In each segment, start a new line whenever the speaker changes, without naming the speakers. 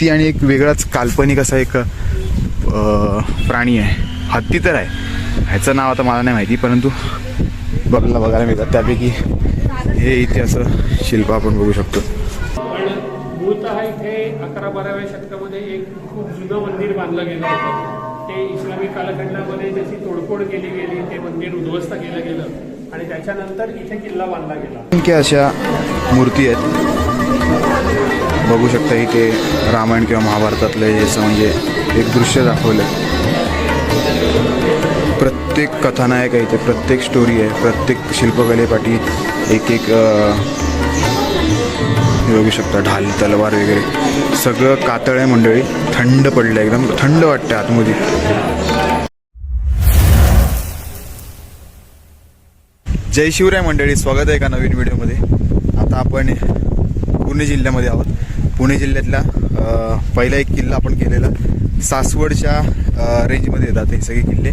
हत्ती आणि एक वेगळाच काल्पनिक असा एक प्राणी आहे. हत्ती तर आहे. ह्याचं नाव आता मला नाही माहिती परंतु बघायला बघायला मिळतात. त्यापैकी हे इथे असं शिल्प आपण बघू शकतो.
मूळतः इथे अकरा बाराव्या शतकामध्ये एक खूप जुनं मंदिर बांधलं गेलं होतं. ते इस्लामी कालखंडामध्ये त्याची तोडफोड केली गेली ते मंदिर उद्ध्वस्त केलं गेलं आणि त्याच्यानंतर इथे किल्ला बांधला गेला.
अशा मूर्ती आहेत. बघू शकता इथे रामायण किंवा महाभारतातलं हे असं म्हणजे एक दृश्य दाखवलं. प्रत्येक कथानायक आहे इथे प्रत्येक स्टोरी आहे प्रत्येक शिल्पकलेपाठी एक एक बघू शकता ढाल तलवार वगैरे. सगळं कातळ आहे मंडळी थंड पडलं एकदम थंड वाटतं आतमध्ये. जय शिवराय मंडळी स्वागत आहे एका नवीन व्हिडिओमध्ये. आता आपण पुणे जिल्ह्यामध्ये आहोत. पुणे जिल्ह्यातला पहिला एक किल्ला आपण केलेला. सासवडच्या रेंजमध्ये येतात हे सगळे किल्ले.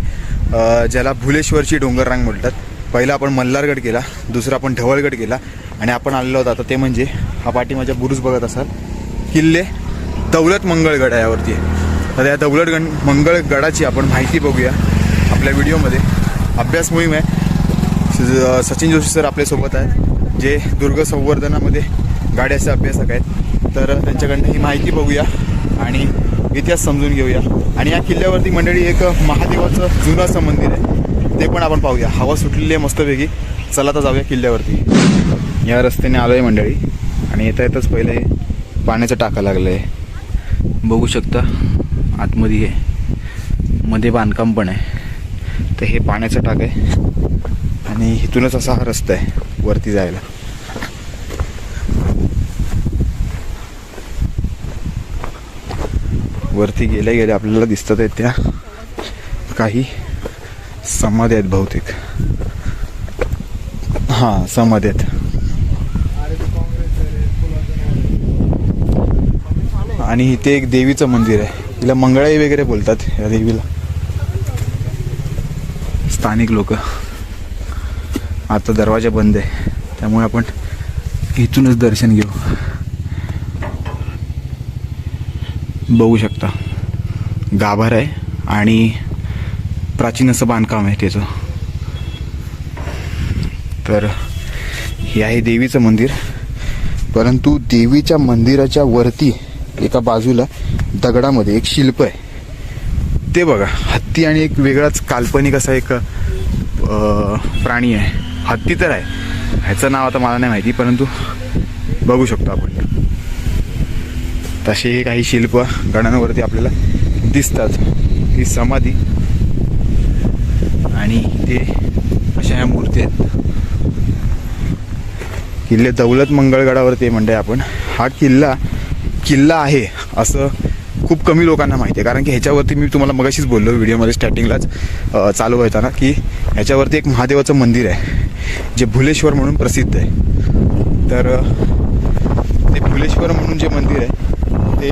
ज्याला भुलेश्वरची डोंगररांग म्हणतात पहिला आपण मल्हारगड केला दुसरा आपण ढवळगड केला आणि आपण आलेलो होता आता ते म्हणजे हा पाठीमाच्या बुरुज बघत असाल. किल्ले दौलत मंगळगड आहे यावरती. आहे तर या दौलत गण मंगळगडाची आपण माहिती बघूया आपल्या व्हिडिओमध्ये. अभ्यास मोहीम आहे. सचिन जोशी सर आपल्यासोबत आहे जे दुर्ग संवर्धनामध्ये गाड्याचे अभ्यासक आहेत. तर त्यांच्याकडनं ही माहिती बघूया आणि इतिहास समजून घेऊया. आणि या किल्ल्यावरती मंडळी एक महादेवाचं जुनं असं मंदिर आहे. ते पण आपण पाहूया. हवा सुटलेली आहे मस्तपैकी. चला तर जाऊया किल्ल्यावरती. या रस्त्याने आलो आहे मंडळी. आणि येता येतच पहिले पाण्याचं टाका लागलं आहे बघू शकता आतमध्ये आहे मध्ये बांधकाम पण आहे. तर हे पाण्याचं टाक आहे. आणि इथूनच असा हा रस्ता आहे वरती जायला. वरती गेल्या गेल्या आपल्याला दिसतात आहेत त्या. काही समाधी आहेत बहुतेक. हां समाधी आहेत. आणि इथे एक देवीचं मंदिर आहे. तिला मंगळाई वगैरे बोलतात या देवीला. स्थानिक लोक. आता दरवाजा बंद आहे. त्यामुळे आपण इथूनच दर्शन घेऊ. बघू शकता. गाभार आहे आणि प्राचीन असं बांधकाम आहे त्याचं. तर हे आहे देवीचं मंदिर. परंतु देवीच्या मंदिराच्या वरती एका बाजूला दगडामध्ये एक शिल्प आहे. ते बघा हत्ती आणि एक वेगळाच काल्पनिक असा एक प्राणी आहे. हत्ती तर आहे. ह्याचं नाव आता मला नाही माहिती परंतु बघू शकतो आपण. तसे काही शिल्प गडांवरती आपल्याला दिसतात. ही समाधी. आणि ते अशा ह्या मूर्ती आहेत. किल्ले दौलत मंगळगडावरती आहे म्हणजे आपण. हा किल्ला किल्ला आहे असं खूप कमी लोकांना माहिती आहे. कारण की ह्याच्यावरती मी तुम्हाला मगाशीच बोललो व्हिडिओमध्ये स्टार्टिंगलाच चालू होताना की ह्याच्यावरती एक महादेवाचं मंदिर आहे जे भुलेश्वर म्हणून प्रसिद्ध आहे. तर ते भुलेश्वर म्हणून जे मंदिर आहे ते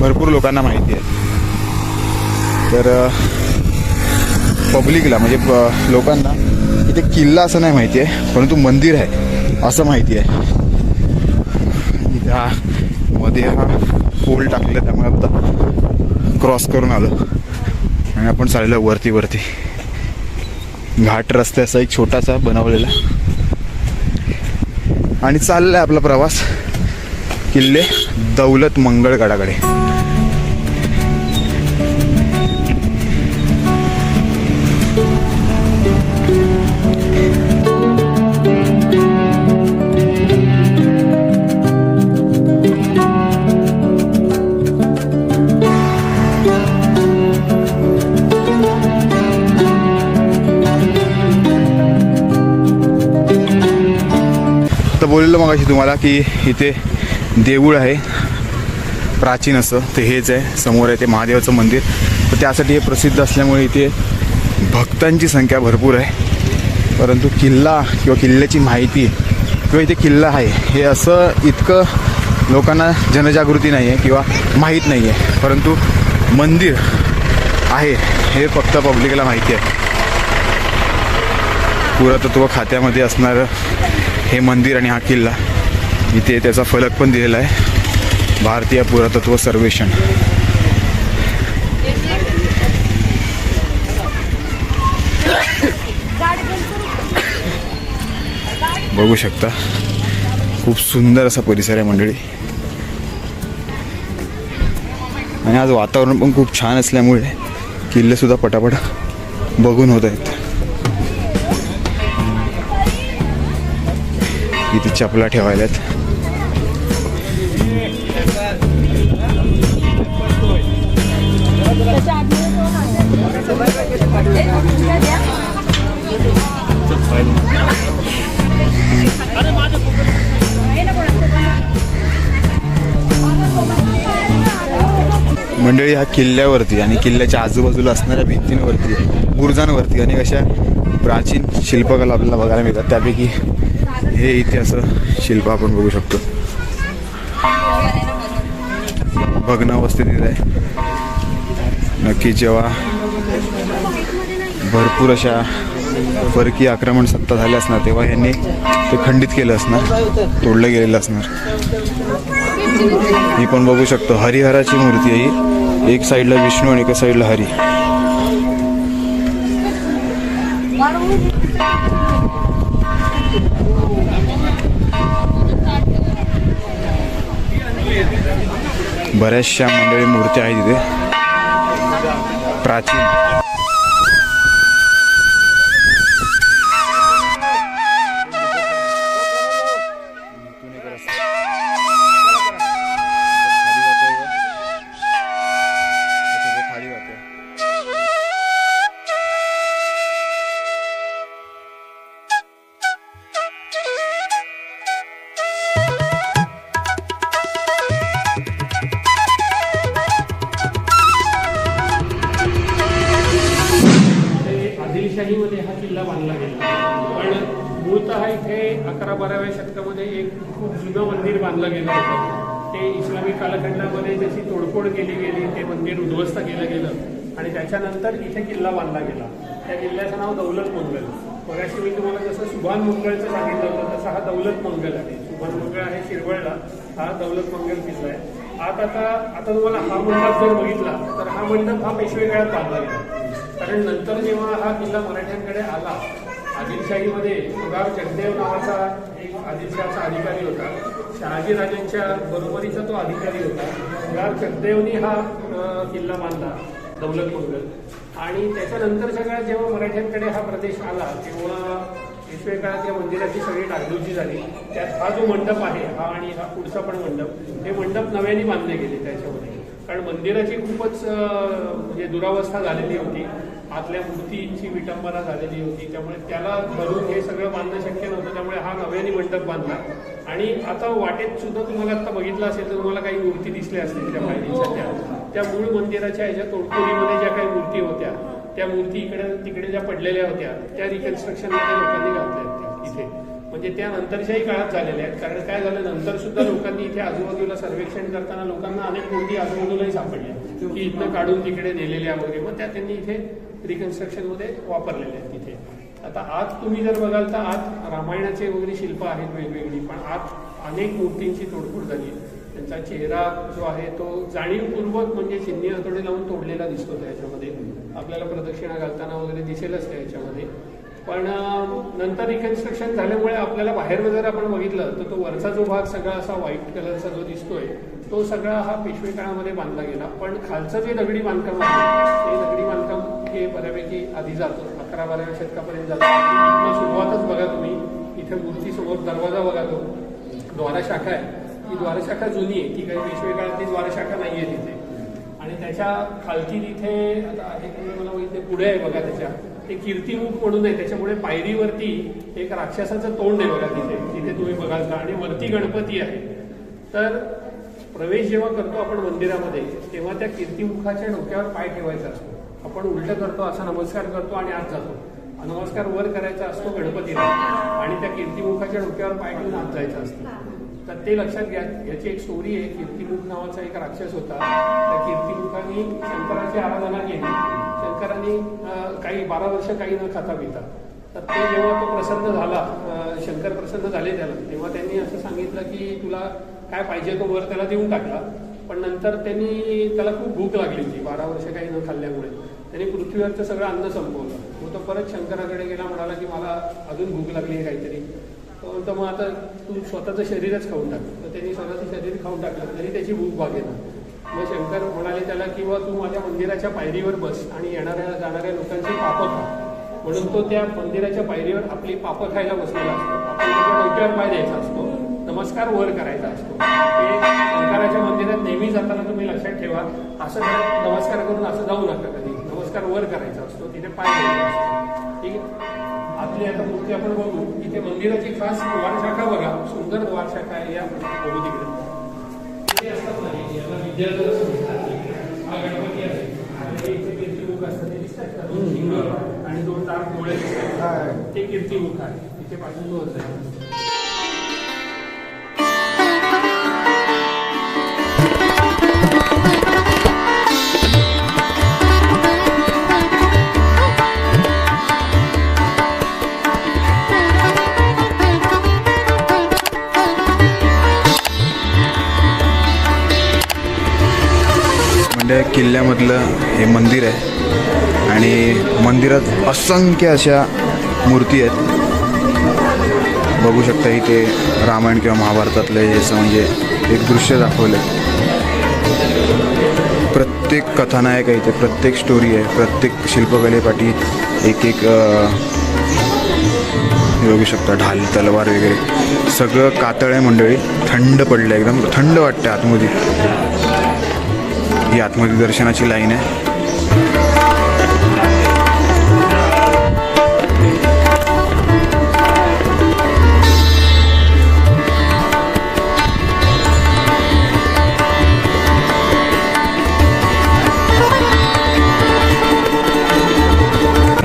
भरपूर लोकांना माहिती आहे. तर पब्लिकला म्हणजे लोकांना इथे किल्ला असं नाही माहिती आहे परंतु मंदिर आहे असं माहिती आहे. इथे हा मध्ये हा पोल टाकलेला त्यामुळे आता क्रॉस करून आलो. आणि आपण चाललेलो वरती वरती. घाट रस्त्याचा एक छोटासा बनवलेला. आणि चाललाय आपला प्रवास. किल्ले दौलत मंगळगडाकडे तर बोललेलो मग तुम्हाला की इथे देऊळ आहे. प्राचीन असं ते हेच आहे. समोर आहे ते महादेवाचं मंदिर. तर त्यासाठी हे प्रसिद्ध असल्यामुळे इथे भक्तांची संख्या भरपूर आहे. परंतु किल्ला किंवा किल्ल्याची माहिती किंवा इथे किल्ला आहे हे असं इतकं लोकांना जनजागृती नाही आहे किंवा माहीत नाही आहे परंतु मंदिर आहे हे फक्त पब्लिकला माहिती आहे. पुरातत्व खात्यामध्ये असणारं हे मंदिर आणि हा किल्ला. इथे त्याचा फलक पण दिलेला आहे. भारतीय पुरातत्व सर्वेक्षण. बघू शकता. खूप सुंदर असा परिसर आहे मंडळी. आणि आज वातावरण पण खूप छान असल्यामुळे किल्ले सुद्धा पटापट बघून होत आहेत. इथे चपला ठेवायला आहेत. मंडळी ह्या किल्ल्यावरती आणि किल्ल्याच्या आजूबाजूला असणाऱ्या भिंतींवरती बुरुजांवरती अनेक अशा प्राचीन शिल्पकला आपल्याला बघायला मिळतात. त्यापैकी हे इथे असं शिल्प आपण बघू शकतो. भग्नावस्थेतील आहे. नक्की जेव्हा भरपूर अशा परकीय आक्रमण सत्ता झाली असणार तेव्हा यांनी ते खंडित केलं असणार तोडलं गेलेलं असणार. ही पण बघू शकतो हरिहराची मूर्ती आहे ही. एक साईडला विष्णू आणि एका साईडला हरी. बऱ्याचशा मंडळी मूर्त्या आहेत तिथे प्राचीन.
किल्ला बांधला गेला. त्या किल्ल्याचं नाव दौलत मंगल. मगाशी मी तुम्हाला जसं सुभान मंगळचं सांगितलं होतं तसं हा दौलत मंगल आहे. सुभान मंगळ आहे शिरवळला. हा दौलत मंगल किल्ला आहे. आता आता आता तुम्हाला हा मंडप जर बघितला तर हा मंडप हा पेशवे काळात बांधला गेला. कारण नंतर जेव्हा हा किल्ला मराठ्यांकडे आला आदिलशाहीमध्ये उगार चंदेव नावाचा एक आदिलशाहचा अधिकारी होता. शहाजी राजांच्या बरोबरीचा तो अधिकारी होता. उगार चंदेवनी हा किल्ला बांधला दौलत मंगल. आणि त्याच्यानंतर सगळ्या जेव्हा मराठ्यांकडे हा प्रदेश आला तेव्हा पेशवे काळात या मंदिराची सगळी डागडुजी झाली. त्यात हा जो मंडप आहे हा आणि हा पुढचा पण मंडप हे मंडप नव्याने बांधले गेले त्याच्यामध्ये. कारण मंदिराची खूपच म्हणजे दुरावस्था झालेली होती. आतल्या मूर्तींची विटंबना झालेली होती. त्यामुळे त्याला धरून हे सगळं बांधणं शक्य नव्हतं. त्यामुळे हा नव्याने मंडप बांधला. आणि आता वाटेत सुद्धा तुम्हाला आता बघितलं असेल तर तुम्हाला काही मूर्ती दिसल्या असतील त्या पायरीच्या त्या. त्या मूळ मंदिराच्या ह्याच्या तोडफोडीमध्ये ज्या काही मूर्ती होत्या त्या मूर्ती इकडे तिकडे ज्या पडलेल्या होत्या त्या रिकन्स्ट्रक्शनमध्ये लोकांनी घातल्या आहेत इथे. म्हणजे त्या नंतरच्याही काळात झालेल्या आहेत. कारण काय झालं नंतर सुद्धा लोकांनी इथे आजूबाजूला सर्वेक्षण करताना लोकांना अनेक मूर्ती आजूबाजूलाही सापडल्या. की इथनं काढून तिकडे नेलेल्या वगैरे मग त्या त्यांनी इथे रिकन्स्ट्रक्शनमध्ये वापरलेल्या आहेत तिथे आता आत तुम्ही जर बघाल तर आत रामायणाचे वगैरे शिल्प आहेत वेगवेगळी पण आत अनेक मूर्तींची तोडफोड झाली. त्यांचा चेहरा जो आहे तो जाणीवपूर्वक म्हणजे चिन्ही हातोडे लावून तोडलेला दिसतो त्याच्यामध्ये आपल्याला प्रदक्षिणा घालताना वगैरे दिसेलच त्या याच्यामध्ये. पण नंतर रिकन्स्ट्रक्शन झाल्यामुळे आपल्याला बाहेर जर आपण बघितलं तर तो वरचा जो भाग सगळा असा व्हाईट कलरचा जो दिसतोय तो सगळा हा पेशवे काळामध्ये बांधला गेला. पण खालचं जे दगडी बांधकाम आहे ते दगडी बांधकाम हे बऱ्यापैकी आधी जातो. अकरा बाराव्या शतकापर्यंत जातो. सुरुवातच बघा तुम्ही. इथे मूर्तीसमोर दरवाजा बघा तो. द्वारशाखा आहे ही द्वारशाखा जुनी आहे ती काही पेशवे काळातली द्वारशाखा नाही आहे तिथे. आणि त्याच्या खालची तिथे आता आहे मला इथे पुढे आहे बघा त्याच्या ते कीर्तिमुख म्हणून आहे त्याच्यामुळे पायरीवरती एक राक्षसाचं तोंड आहे बघा तिथे तिथे तुम्ही बघाल का? आणि वरती गणपती आहे. तर प्रवेश जेव्हा करतो आपण मंदिरामध्ये तेव्हा त्या कीर्तिमुखाच्या डोक्यावर पाय ठेवायचा असतो. आपण उलट करतो असा नमस्कार करतो आणि आत जातो. नमस्कार वर करायचा असतो गणपतीला. आणि त्या कीर्तिमुखाच्या डोक्यावर पाय ठेवून आत जायचं असतं. तर ते लक्षात घ्या याची एक स्टोरी आहे कीर्तिमुख नावाचा एक राक्षस होता. त्या कीर्तिमुखाने शंकराची आराधना केली. शंकरांनी काही बारा वर्ष काही न खाता पिता. तर ते जेव्हा तो प्रसन्न झाला शंकर प्रसन्न झाले त्याला तेव्हा त्यांनी असं सांगितलं की तुला काय पाहिजे तो वर त्याला देऊन टाकला. पण नंतर त्यांनी त्याला खूप भूक लागली होती बारा वर्ष काही न खाल्ल्यामुळे. त्यांनी पृथ्वीवरचं सगळं अन्न संपवलं. मग तो परत शंकराकडे गेला म्हणाला की मला अजून भूक लागली आहे काहीतरी. म्हणतो मग आता तू स्वतःचं शरीरच खाऊन टाक. तर त्यांनी स्वतःचं शरीर खाऊन टाकलं तरी त्याची भूक भागेना मग शंकर म्हणाले त्याला किंवा तू माझ्या मंदिराच्या पायरीवर बस आणि येणाऱ्या जाणाऱ्या लोकांची पापं खा. म्हणून तो त्या मंदिराच्या पायरीवर आपली पापं खायला बसलेला असतो. आपण त्याच्या डोक्यावर पाय द्यायचा असतो. नमस्कार वर करायचा असतो. हे शंकराच्या मंदिरात नेहमी जाताना तुम्ही लक्षात ठेवा असं नमस्कार करून असं जाऊ नका कधी. नमस्कार वर करायचा असतो तिथे पाय द्यायचा असतो. ठीक आहे? आपली आता मूर्ती आपण बघू. इथे मंदिराची खास द्वारशाखा बघा. सुंदर द्वारशाखा आहे या बघू तिकडे. असतात ना याला. हा गणपती आहे. आणि इथे कीर्तिमुख असतात. ते दिसतात का? दोन शिंग आणि दोन तार डोळे दिसतात. ते कीर्तिमुख आहे. इथे पाठवून आहे
म्हणजे किल्ल्यामधलं हे मंदिर आहे. आणि मंदिरात असंख्य अशा मूर्ती आहेत. बघू शकता इथे रामायण किंवा महाभारतातलं हे असं म्हणजे एक दृश्य दाखवलं प्रत्येक कथानायक आहे इथे प्रत्येक स्टोरी आहे प्रत्येक शिल्पकलेपाठी एक एक बघू शकता ढाल तलवार वगैरे. सगळं कातळ आहे मंडळी थंड पडलं एकदम थंड वाटतं आतमध्ये. ही आतमध्ये दर्शनाची लाईन आहे.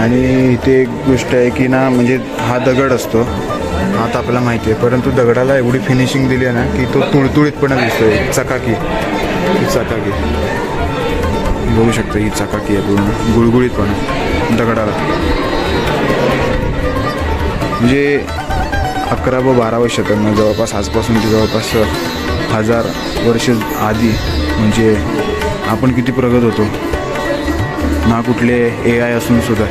आणि इथे एक गोष्ट आहे की ना म्हणजे हा दगड असतो. हा तर आपल्याला माहिती आहे परंतु दगडाला एवढी फिनिशिंग दिली आहे ना की तो तुळतुळीतपणा दिसतोय चकाकी. चकाकी. बघू शकता ही चकाकी आहे पूर्ण. गुळगुळीतपणा दगडाला. म्हणजे अकरा व बारावं शतकानं जवळपास आजपासून ते जवळपास हजार वर्ष आधी म्हणजे आपण किती प्रगत होतो? ना कुठले ए आय असून सुद्धा.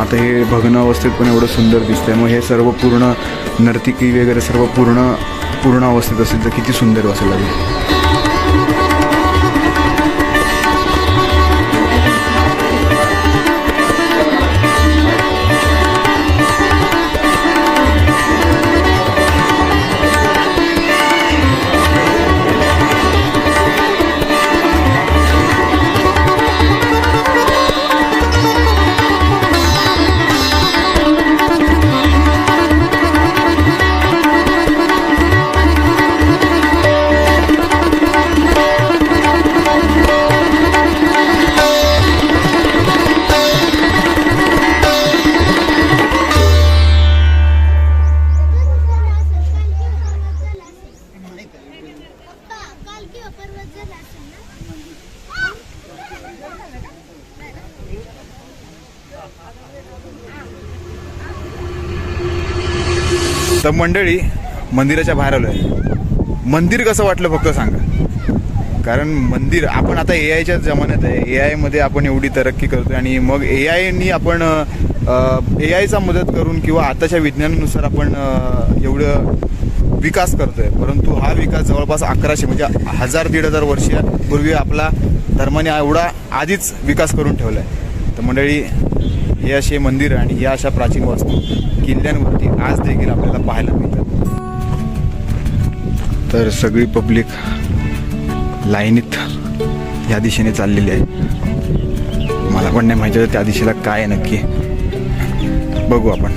आता हे भग्न अवस्थेत पण एवढं सुंदर दिसतंय. मग हे सर्व पूर्ण नर्तिकी वगैरे सर्व पूर्ण पूर्ण अवस्थेत असेल तर किती सुंदर वाचायला लागेल. तर मंडळी मंदिराच्या बाहेर आलो आहे मंदिर कसं वाटलं फक्त सांगा. कारण मंदिर आपण आता ए आयच्या जमान्यात आहे. ए आयमध्ये आपण एवढी तरक्की करतोय आणि मग ए आयनी आपण ए आयचा मदत करून किंवा आताच्या विज्ञानानुसार आपण एवढं विकास करतोय. परंतु हा विकास जवळपास अकराशे म्हणजे हजार दीड हजार वर्षापूर्वी आपला धर्माने एवढा आधीच विकास करून ठेवला आहे तर मंडळी हे असे मंदिर आणि या अशा प्राचीन वास्तू किल्ल्यांवरती आज देखील आपल्याला पाहायला मिळतात. तर सगळी पब्लिक लाईनीत या दिशेने चाललेली आहे. मला पण नाही माहिती होतं त्या दिशेला काय नक्की. बघू आपण.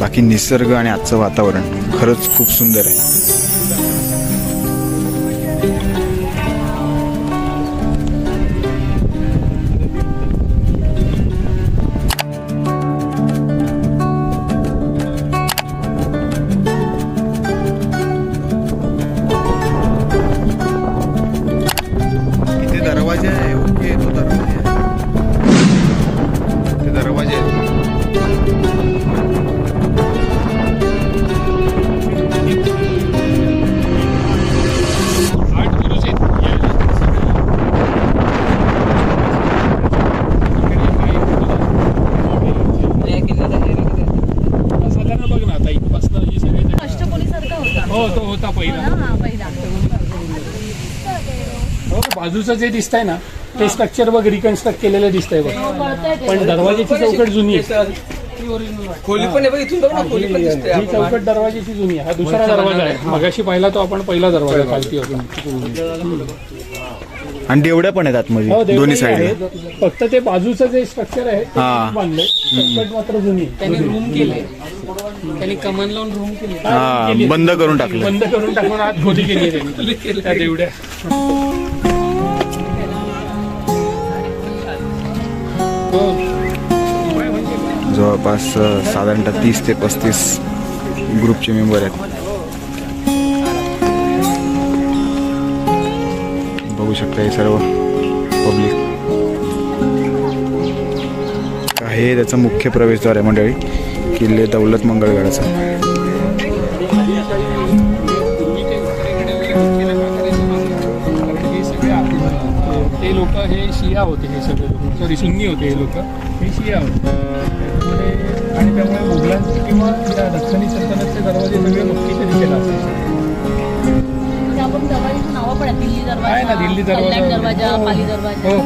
बाकी निसर्ग आणि आजचं वातावरण खरंच खूप सुंदर आहे.
बाजूचं जे दिसतंय ना ते स्ट्रक्चर बघ रिकन्स्ट्रक्ट केलेलं दिसतंय बघ.
ते.
पण दरवाजाची चौकट जुनी आहे.
खोली पण आहे बघ इथून बघ ना खोली पण दिसते
ही चौकट दरवाजाची जुनी आहे. हा दुसरा दरवाजा आहे. मगाशी पाहिला तो आपण पहिला दरवाजा खालती होता.
आणि देवड्या पण आहेत आतमध्ये
हो,
दोन्ही
आहेत. फक्त ते बाजूचं जे स्ट्रक्चर आहे ते
हा.
बांधलंय चौकट मात्र जुनी आहे.
त्यांनी रूम केले त्यांनी कमान लावून रूम केले
हा. बंद करून टाकलं
बंद करून टाकून आत खोली केली आहे त्यांनी त्या देवड्या.
जवळपास अ, साधारणतः तीस ते पस्तीस ग्रुपचे मेंबर आहेत बघू शकता हे सर्व पब्लिक हे त्याचं मुख्य प्रवेशद्वार आहे मंडळी किल्ले दौलत मंगळगडाचा
हे लोक हे शिया होते हे सगळे लोक. सॉरी सुन्नी होते हे लोक. हे शिया होते. त्याच्यामुळे आणि त्यामुळे मुघलांचे किंवा या दक्षिणी सल्तनतचे दरवाजे सगळे मक्कीच्या दिशेला असायचे.
दरवाजाची नावं पण आहेत. दिल्ली दरवाजा
आहे ना दिल्ली दरवाजा
कल्याण दरवाजा
हो.
पाली दरवाजा.
हो.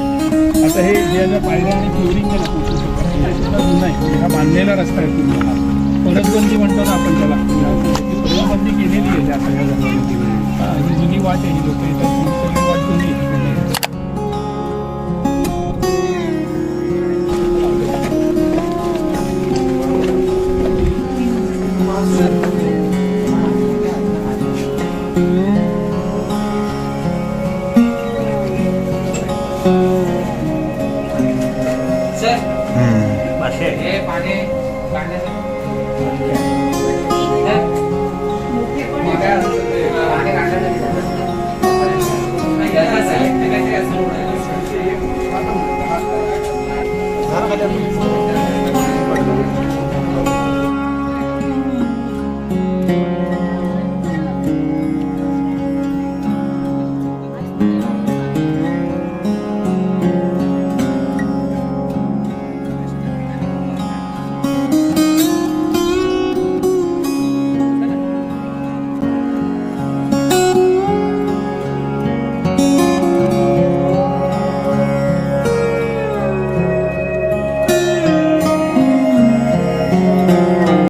आता हे जे ज्या पायऱ्या आणि फ्लोरिंग आहे ना पोचू शकतात हे सुद्धा जुनं आहे. हा बांधलेला रस्ता आहे पूर्ण. हा परतबंदी म्हणतो ना आपण त्याला. ही परतबंदी केलेली आहे त्या सगळ्या दरवाजाची हा ही जुनी वाट आहे ही लोक येतात. ही वाट जुनी आहे.
पाणी